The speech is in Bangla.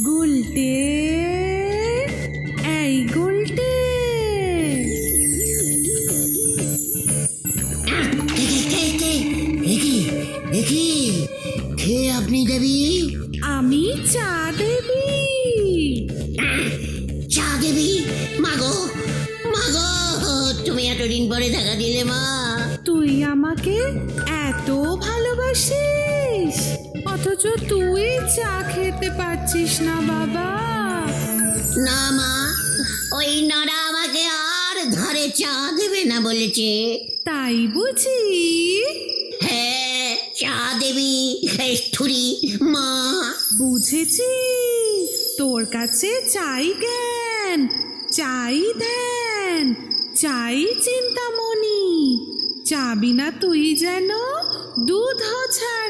গুলটে এই গুলটে। কে আপনি দেবী? আমি চা দেবী। চা দেবী? মাগো মাগো তুমি এতদিন পরে দেখা দিলে মা। তুই আমাকে এত ভালোবাসিস। অথচ তুই চা খেতে পারছিস না বাবা। না মা ওই নড়া আমাকে আর ধারে চা দেবে না বলেছে। তাই বুঝি? হ্যাঁ চা দেবী স্থুরি মা। বুঝেছি। তোর কাছে চাই জ্ঞান চাই ধ্যান চাই চিন্তামণি। চাবি না তুই যেন দুধ ছাড়ানোনি